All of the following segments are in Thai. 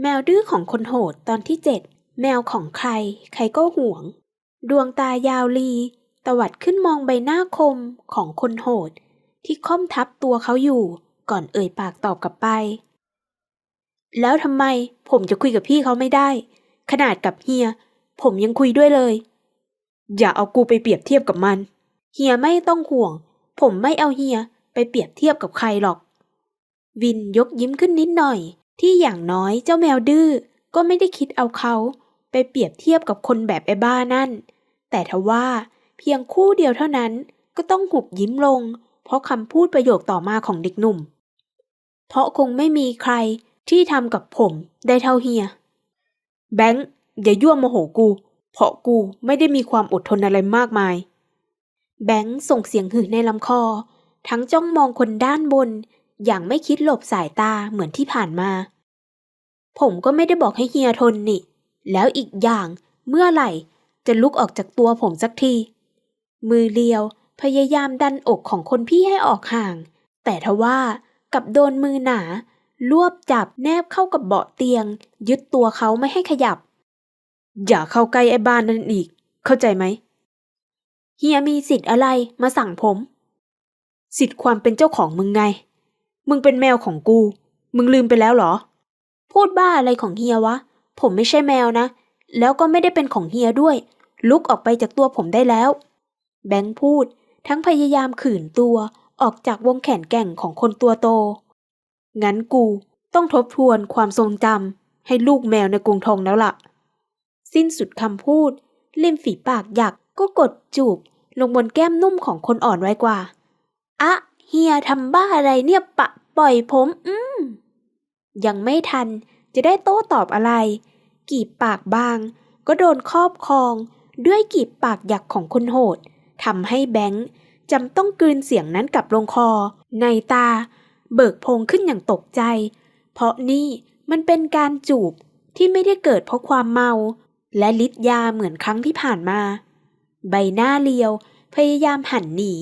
แมวดื้อของคนโหดตอนที่เจ็ดแมวของใคร ใครก็ห่วง ดวงตายาวลี ตวัดขึ้นมองใบหน้าคมของคนโหด ที่ค่อมทับตัวเขาอยู่ ก่อนเอ่ยปากตอบกลับไป แล้วทำไมผมจะคุยกับพี่เขาไม่ได้ ขนาดกับเฮีย ผมยังคุยด้วยเลย อย่าเอากูไปเปรียบเทียบกับมัน เฮียไม่ต้องห่วง ผมไม่เอาเฮียไปเปรียบเทียบกับใครหรอก วินยกยิ้มขึ้นนิดหน่อย ที่อย่างน้อยเจ้าแมวดื้อก็ไม่ได้คิดเอาเขาไปเปรียบเทียบกับคนแบบไอ้บ้านั่น แต่ทว่าเพียงคู่เดียวเท่านั้นก็ต้องหุบยิ้มลง เพราะคำพูดประโยคต่อมาของเด็กหนุ่ม เพราะคงไม่มีใครที่ทำกับผมได้เท่าเฮีย แบงค์อย่ายั่วโมโหกู เพราะกูไม่ได้มีความอดทนอะไรมากมาย แบงค์ส่งเสียงหื่นในลำคอ ทั้งจ้องมองคนด้านบน อย่างไม่คิดหลบสายตาเหมือนที่ผ่านมา ผมก็ไม่ได้บอกให้เฮียทนนี่ แล้วอีกอย่างเมื่อไหร่จะลุกออกจากตัวผมสักที มือเลียวพยายามดันอกของคนพี่ให้ออกห่าง แต่ทว่ากับโดนมือหนา รวบจับแนบเข้ากับเบาะเตียง ยึดตัวเขาไม่ให้ขยับ อย่าเข้าใกล้ไอ้บ้านนั่นอีก เข้าใจไหมเฮียมีสิทธิ์อะไรมาสั่งผม สิทธิ์ความเป็นเจ้าของมึงไง มึงเป็นแมวของกู มึงลืมไปแล้วเหรอ พูดบ้าอะไรของเฮียวะ ผมไม่ใช่แมวนะ แล้วก็ไม่ได้เป็นของเฮียด้วย ลุกออกไปจากตัวผมได้แล้ว แบงค์พูด ทั้งพยายามขืนตัวออกจากวงแขนแก่งของคนตัวโต งั้นกูต้องทบทวนความทรงจำให้ลูกแมวในกรุงทองแล้วล่ะ สิ้นสุดคำพูด ริมฝีปากหยักก็กดจูบลงบนแก้มนุ่มของคนอ่อนไว้กว่า อะ เฮียทำบ้าอะไรเนี่ยปะปล่อยผม อืม ยังไม่ทันจะได้โต้ตอบอะไร กีบปากบาง ก็โดนครอบครอง ด้วยกีบปากหยักของคนโหดทำให้แบงค์จำต้องกลืนเสียงนั้นกลับลงคอ ในตา เบิกพงขึ้นอย่างตกใจ เพราะนี่มันเป็นการจูบที่ไม่ได้เกิดเพราะความเมา และฤทธิ์ยาเหมือนครั้งที่ผ่านมา ใบหน้าเลียว พยายามหันหนี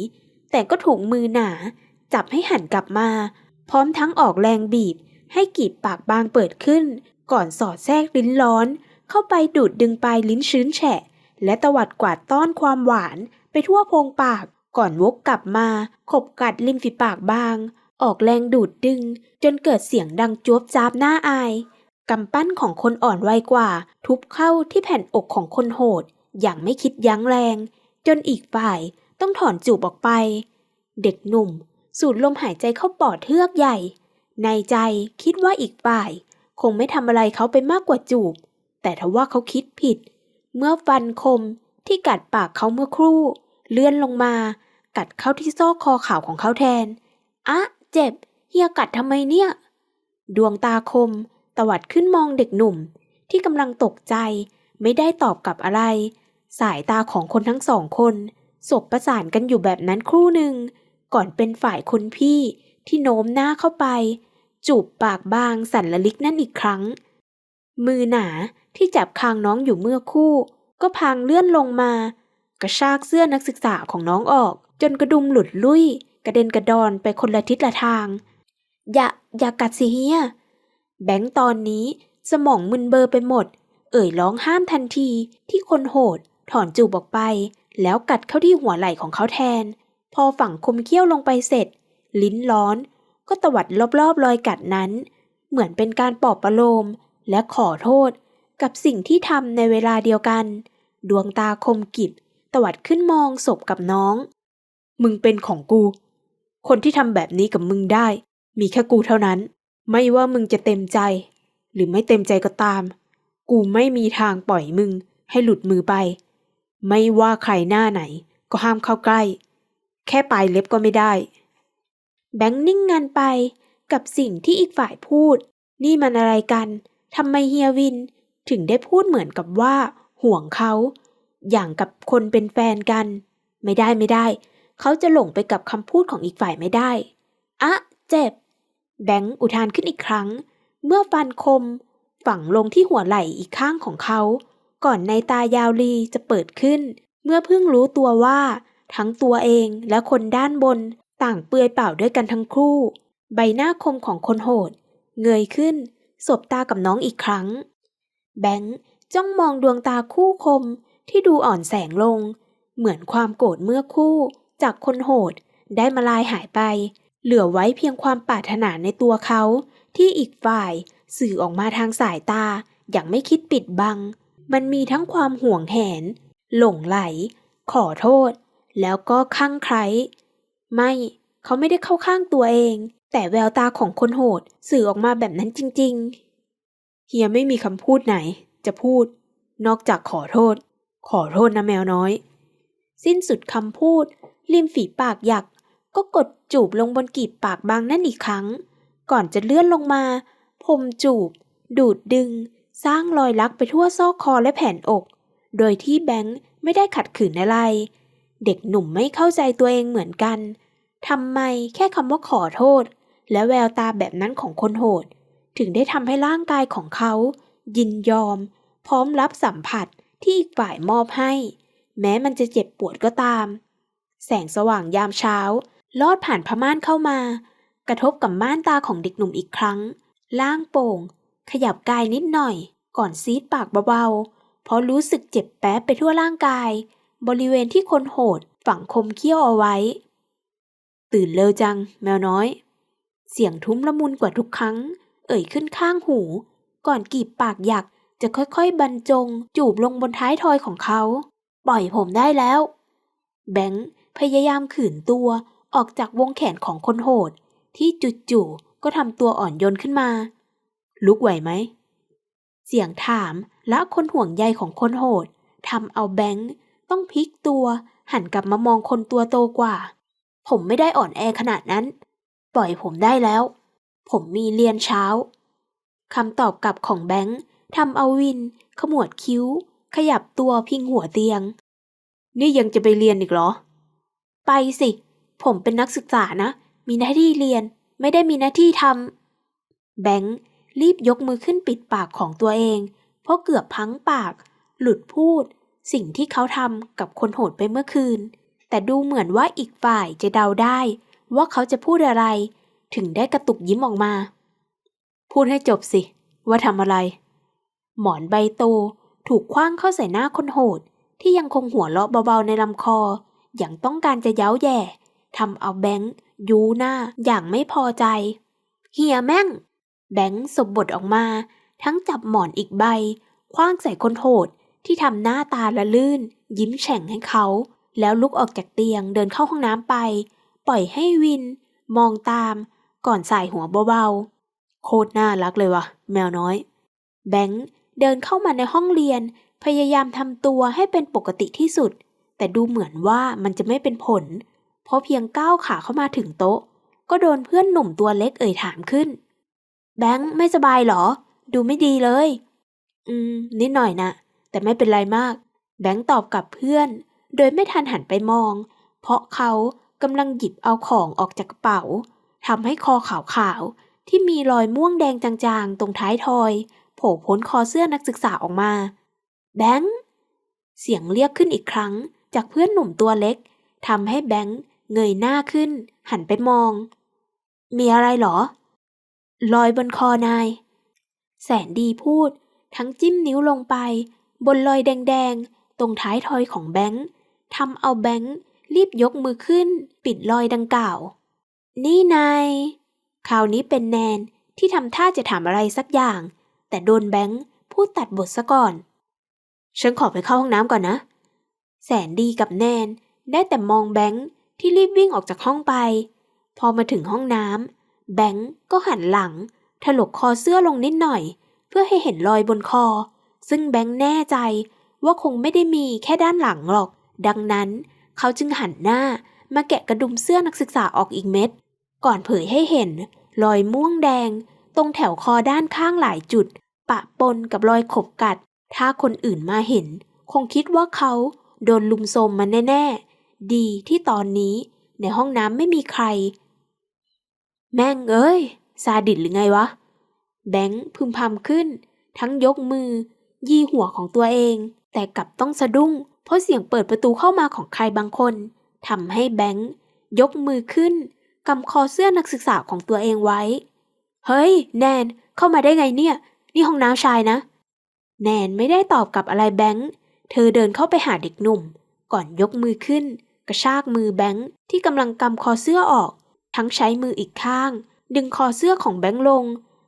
แต่ก็ถูกมือหนา จับให้หันกลับมา พร้อมทั้งออกแรงบีบ ให้กีบปากบางเปิดขึ้น ก่อนสอดแทรกลิ้นร้อน เข้าไปดูดดึงปลายลิ้นชื้นแฉะ และตวัดกวาดต้อนความหวานไปทั่วโพรงปากก่อนวกกลับมา ขบกัดริมฝีปากบาง ออกแรงดูดดึง จนเกิดเสียงดังจวบจ้าบหน้าอายกำปั้นของคนอ่อนวัยกว่า ทุบเข้าที่แผ่นอกของคนโหด อย่างไม่คิดยั้งแรง จนอีกฝ่าย ต้องถอนจูบออกไป เด็กหนุ่ม สูดลมหายใจเข้าปอดเทือกใหญ่ ในใจคิดว่าอีกฝ่าย คงไม่ทำอะไรเขาไปมากกว่าจูบ แต่ทว่าเขาคิดผิด เมื่อฟันคมที่กัดปากเขาเมื่อครู่ เลื่อนลงมา กัดเข้าที่ซอกคอขาวของเขาแทนอะเจ็บ เฮียกัดทำไมเนี่ย ดวงตาคม ตวัดขึ้นมองเด็กหนุ่ม ที่กำลังตกใจ ไม่ได้ตอบกลับอะไร สายตาของคนทั้งสองคน สบประสานกันอยู่แบบนั้นครู่หนึ่ง ก่อนเป็นฝ่ายคนพี่ที่โน้มหน้าเข้าไป จูบปากบางสั่นละลิกนั่นอีกครั้ง มือหนาที่จับคางน้องอยู่เมื่อคู่ ก็พางเลื่อนลงมา กระชากเสื้อนักศึกษาของน้องออก จนกระดุมหลุดลุ่ย กระเด็นกระดอนไปคนละทิศละทาง อย่าอย่ากัดสิเฮียแบงค์ตอนนี้สมองมึนเบอร์ไปหมด เอ่ยร้องห้ามทันทีที่คนโหดถอนจูบออกไป แล้วกัดเข้าที่หัวไหล่ของเขาแทน พอฝั่งคมเขี้ยวลงไปเสร็จ ลิ้นร้อน ก็ตวัดรอบๆรอยกัดนั้น เหมือนเป็นการปลอบประโลม และขอโทษ กับสิ่งที่ทำในเวลาเดียวกัน ดวงตาคมกิบตวัดขึ้นมองศพกับน้อง มึงเป็นของกู คนที่ทำแบบนี้กับมึงได้ มีแค่กูเท่านั้น ไม่ว่ามึงจะเต็มใจ หรือไม่เต็มใจก็ตาม กูไม่มีทางปล่อยมึงให้หลุดมือไป ไม่ว่าใครหน้าไหน ก็ห้ามเข้าใกล้ แค่ปลายเล็บก็ไม่ได้ แบงค์นิ่งงันไปกับสิ่งที่อีกฝ่ายพูด นี่มันอะไรกันทำไมเฮียวินถึงได้พูดเหมือนกับว่า ห่วงเขา อย่างกับคนเป็นแฟนกัน ไม่ได้ไม่ได้ เขาจะหลงไปกับคำพูดของอีกฝ่ายไม่ได้ อะ เจ็บ แบงค์อุทานขึ้นอีกครั้ง เมื่อฟันคม ฝังลงที่หัวไหล่อีกข้างของเขา ก่อนในตายาวลีจะเปิดขึ้น เมื่อเพิ่งรู้ตัวว่า ทั้งตัวเองและคนด้านบนต่างเปลือยเปล่าด้วยกันทั้งคู่ ใบหน้าคมของคนโหด เงยขึ้น สบตากับน้องอีกครั้ง แบงค์จ้องมองดวงตาคู่คมที่ดูอ่อนแสงลง เหมือนความโกรธเมื่อคู่ จากคนโหดได้มาลายหายไป เหลือไว้เพียงความปรารถนาในตัวเขา ที่อีกฝ่ายสื่อออกมาทางสายตาอย่างไม่คิดปิดบัง มันมีทั้งความห่วงแหน หลงไหล ขอโทษ แล้วก็ข้างใคร ไม่เขาไม่ได้เข้าข้างตัวเอง แต่แววตาของคนโหดสื่อออกมาแบบนั้นจริง ๆ เฮียไม่มีคำพูดไหน จะพูด นอกจากขอโทษ ขอโทษนะแมวน้อย สิ้นสุดคำพูด ริมฝีปากหยัก ก็กดจูบลงบนกีบปากบางนั่นอีกครั้ง ก่อนจะเลื่อนลงมาพรมจูบ ดูดดึง สร้างรอยลักไปทั่วซอกคอและแผ่นอก โดยที่แบงค์ไม่ได้ขัดขืนอะไร เด็กหนุ่มไม่เข้าใจตัวเองเหมือนกันทำไมแค่คำว่าขอโทษ และแววตาแบบนั้นของคนโหด ถึงได้ทำให้ร่างกายของเขา ยินยอม พร้อมรับสัมผัสที่อีกฝ่ายมอบให้ แม้มันจะเจ็บปวดก็ตาม แสงสว่างยามเช้า ลอดผ่านผ้าม่านเข้ามา กระทบกับม่านตาของเด็กหนุ่มอีกครั้ง ล่างโป่ง ขยับกายนิดหน่อย ก่อนซีดปากเบาๆ เพราะรู้สึกเจ็บแป๊บไปทั่วร่างกาย บริเวณที่คนโหดฝังคมเขี้ยวเอาไว้ ตื่นเร็วจัง แมวน้อย เสียงทุ้มละมุนกว่าทุกครั้ง เอ่ยขึ้นข้างหู ก่อนกีบปากหยักจะค่อยๆ บรรจง จูบลงบนท้ายทอยของเขา ปล่อยผมได้แล้ว แบงค์พยายามขืนตัวออกจากวงแขนของคนโหด ที่จู่ๆก็ทำตัวอ่อนโยนขึ้นมา ลุกไหวไหม เสียงถามและคนห่วงใยของคนโหดทำเอาแบงค์ต้องพลิกตัวหันกลับมามองคนตัวโตกว่า ผมไม่ได้อ่อนแอขนาดนั้น ปล่อยผมได้แล้ว ผมมีเรียนเช้าคำตอบกลับของแบงค์ทำเอาวิน ขมวดคิ้ว ขยับตัวพิงหัวเตียง นี่ยังจะไปเรียนอีกเหรอ ไปสิ ผมเป็นนักศึกษานะ มีหน้าที่เรียน ไม่ได้มีหน้าที่ทำแบงค์ รีบยกมือขึ้นปิดปากของตัวเอง เพราะเกือบพังปาก หลุดพูด สิ่งที่เขาทำกับคนโหดไปเมื่อคืน แต่ดูเหมือนว่าอีกฝ่ายจะเดาได้ ว่าเขาจะพูดอะไร ถึงได้กระตุกยิ้มออกมา พูดให้จบสิ ว่าทำอะไร หมอนใบโตถูกคว้างเข้าใส่หน้าคนโหด ที่ยังคงหัวเราะเบาๆในลำคอ อย่างต้องการจะเย้าแย่ทำเอาแบงค์ยูหน้าอย่างไม่พอใจ เฮียแม่ง แบงค์สบบทออกมา ทั้งจับหมอนอีกใบ คว้างใส่คนโหดที่ทำหน้าตาละลื่น ยิ้มแฉ่งให้เขา แล้วลุกออกจากเตียงเดินเข้าห้องน้ำไป ปล่อยให้วิน มองตาม ก่อนใส่หัวเบาๆ โคตรน่ารักเลยว่ะ แมวน้อย แบงค์เดินเข้ามาในห้องเรียน พยายามทำตัวให้เป็นปกติที่สุด แต่ดูเหมือนว่ามันจะไม่เป็นผล เพราะเพียงก้าวขาเข้ามาถึงโต๊ะ ก็โดนเพื่อนหนุ่มตัวเล็กเอ่ยถามขึ้น แบงค์ไม่สบายเหรอ ดูไม่ดีเลย อืม นิดหน่อยนะ แต่ไม่เป็นไรมาก แบงค์ตอบกับเพื่อน โดยไม่ทันหันไปมอง เพราะเขากำลังหยิบเอาของออกจากกระเป๋าทำให้คอขาวๆ ที่มีรอยม่วงแดงจางๆ ตรงท้ายทอย โผล่พ้นคอเสื้อนักศึกษาออกมา แบงค์ เสียงเรียกขึ้นอีกครั้ง จากเพื่อนหนุ่มตัวเล็กทำให้แบงค์เงยหน้าขึ้น หันไปมอง มีอะไรหรอ รอยบนคอนาย แสนดีพูด ทั้งจิ้มนิ้วลงไป บนรอยแดงๆ ตรงท้ายทอยของแบงค์ทำเอาแบงค์รีบยกมือขึ้น ปิดรอยดังกล่าว นี่นายคราวนี้เป็นแนนที่ทำท่าจะถามอะไรสักอย่าง แต่โดนแบงค์พูดตัดบทซะก่อน ฉันขอไปเข้าห้องน้ำก่อนนะ แสนดีกับแนนได้แต่มองแบงค์ที่รีบวิ่งออกจากห้องไป พอมาถึงห้องน้ำ แบงค์ก็หันหลัง ถลกคอเสื้อลงนิดหน่อย เพื่อให้เห็นรอยบนคอ ซึ่งแบงค์แน่ใจว่าคงไม่ได้มีแค่ด้านหลังหรอก ดังนั้น เขาจึงหันหน้ามาแกะกระดุมเสื้อนักศึกษาออกอีกเม็ด ก่อนเผยให้เห็น รอยม่วงแดง ตรงแถวคอด้านข้างหลายจุด ปะปนกับรอยขบกัด ถ้าคนอื่นมาเห็น คงคิดว่าเขาโดนลุมโทมมาแน่ ๆ ดีที่ตอนนี้ในห้องน้ำไม่มีใคร แม่งเอ้ย ซาดิสหรือไงวะ แบงค์พึมพำขึ้น ทั้งยกมือ ยี่หัวของตัวเอง แต่กลับต้องสะดุ้ง เพราะเสียงเปิดประตูเข้ามาของใครบางคนทำให้แบงค์ยกมือขึ้นกำคอเสื้อนักศึกษาของตัวเองไว้ เฮ้ย แนนเข้ามาได้ไงเนี่ย นี่ห้องน้ำชายนะ แนนไม่ได้ตอบกลับอะไรแบงค์ เธอเดินเข้าไปหาเด็กหนุ่ม ก่อนยกมือขึ้น กระชากมือแบงค์ที่กำลังกำคอเสื้อออก ทั้งใช้มืออีกข้าง ดึงคอเสื้อของแบงค์ลง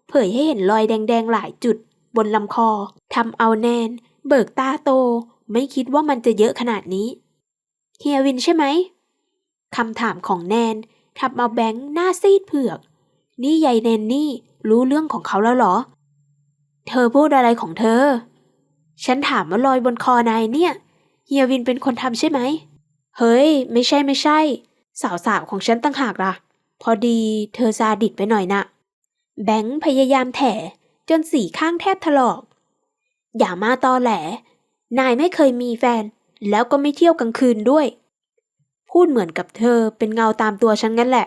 เผยให้เห็นรอยแดงๆหลายจุด บนลำคอทำเอาแนน เบิกตาโต ไม่คิดว่ามันจะเยอะขนาดนี้เฮียวินใช่ไหมคำถามของแนนทำเอาแบงค์หน้าซีดเผือก นี่ยายแนนนี่รู้เรื่องของเขาแล้วเหรอ เธอพูดอะไรของเธอ ฉันถามว่ารอยบนคอนายเนี่ย เฮียวินเป็นคนทำใช่ไหม เฮ้ย ไม่ใช่ไม่ใช่ สาวสาวๆของฉันตั้งหากล่ะ พอดีเธอซาดิสไปหน่อยนะแบงค์พยายามแถจนสีข้างแทบถลอก อย่ามาตอแหล นายไม่เคยมีแฟน แล้วก็ไม่เที่ยวกลางคืนด้วย พูดเหมือนกับเธอเป็นเงาตามตัวฉันงั้นแหละ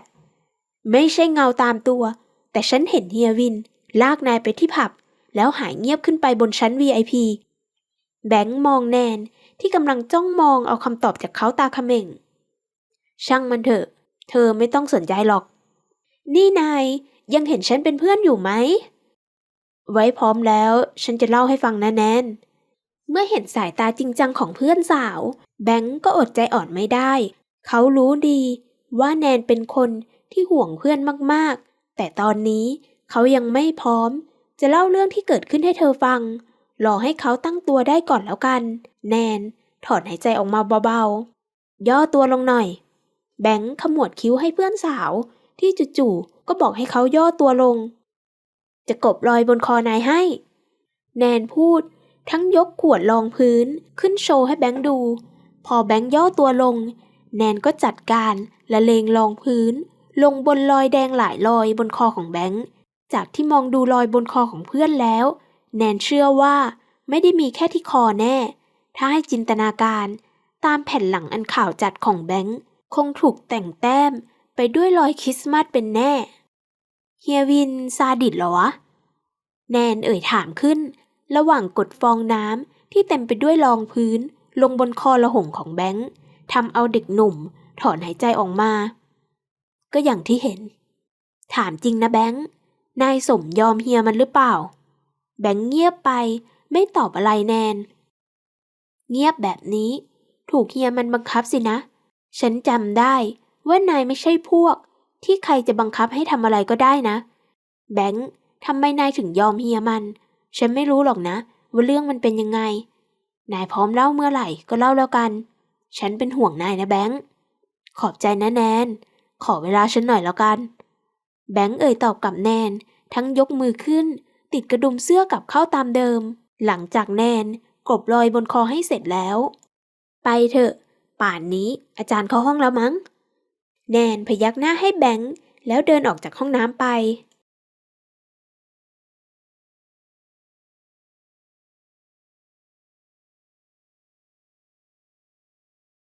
ไม่ใช่เงาตามตัว แต่ฉันเห็นเฮียวิน ลากนายไปที่ผับ แล้วหายเงียบขึ้นไปบนชั้น VIP แบงค์มองแนนที่กำลังจ้องมองเอาคำตอบจากเขาตาเขม่ง ช่างมันเถอะ เธอไม่ต้องสนใจหรอก นี่นายยังเห็นฉันเป็นเพื่อนอยู่ไหม ไว้พร้อมแล้วฉันจะเล่าให้ฟังนะแนน เมื่อเห็นสายตาจริงจังของเพื่อนสาว แบงก์ก็อดใจอ่อนไม่ได้ เขารู้ดีว่าแนนเป็นคนที่ห่วงเพื่อนมากๆ แต่ตอนนี้เขายังไม่พร้อม จะเล่าเรื่องที่เกิดขึ้นให้เธอฟัง รอให้เขาตั้งตัวได้ก่อนแล้วกัน แนน ถอนหายใจออกมาเบาๆ ย่อตัวลงหน่อย แบงค์ขมวดคิ้วให้เพื่อนสาว ที่จู่ๆก็บอกให้เขาย่อตัวลง จะกบรอยบนคอนายให้ แนนพูด ทั้งยกขวดรองพื้นขึ้นโชว์ให้แบงค์ดู พอแบงค์ย่อตัวลง แนนก็จัดการละเลงรองพื้น ลงบนรอยแดงหลายรอยบนคอของแบงค์จากที่มองดูรอยบนคอของเพื่อนแล้ว แนนเชื่อว่า ไม่ได้มีแค่ที่คอแน่ ถ้าให้จินตนาการ ตามแผ่นหลังอันข่าวจัดของแบงค์ คงถูกแต่งแต้มไปด้วยรอยคริสต์มาสเป็นแน่ เฮียวินซาดิสเหรอวะ แนนเอ่ยถามขึ้น ระหว่างกดฟองน้ำที่เต็มไปด้วยรองพื้น ลงบนคอละหงของแบงค์ทำเอาเด็กหนุ่มถอนหายใจออกมา ก็อย่างที่เห็น ถามจริงนะแบงค์นายสมยอมเฮียมันหรือเปล่า แบงค์เงียบไปไม่ตอบอะไรแนน เงียบแบบนี้ ถูกเฮียมันบังคับสินะ ฉันจำได้ว่านายไม่ใช่พวก ที่ใครจะบังคับให้ทำอะไรก็ได้นะ แบงค์ทำไมนายถึงยอมเฮียมัน ฉันไม่รู้หรอกนะ ว่าเรื่องมันเป็นยังไง นายพร้อมเล่าเมื่อไหร่ก็เล่าแล้วกัน ฉันเป็นห่วงนายนะแบงค์ ขอบใจนะแนน ขอเวลาฉันหน่อยแล้วกัน แบงค์เอ่ยตอบกับแนน ทั้งยกมือขึ้น ติดกระดุมเสื้อกลับเข้าตามเดิม หลังจากแนนกบรอยบนคอให้เสร็จแล้ว ไปเถอะ ป่านนี้อาจารย์เข้าห้องแล้วมั้ง แนนพยักหน้าให้แบงค์แล้วเดินออกจากห้องน้ำไป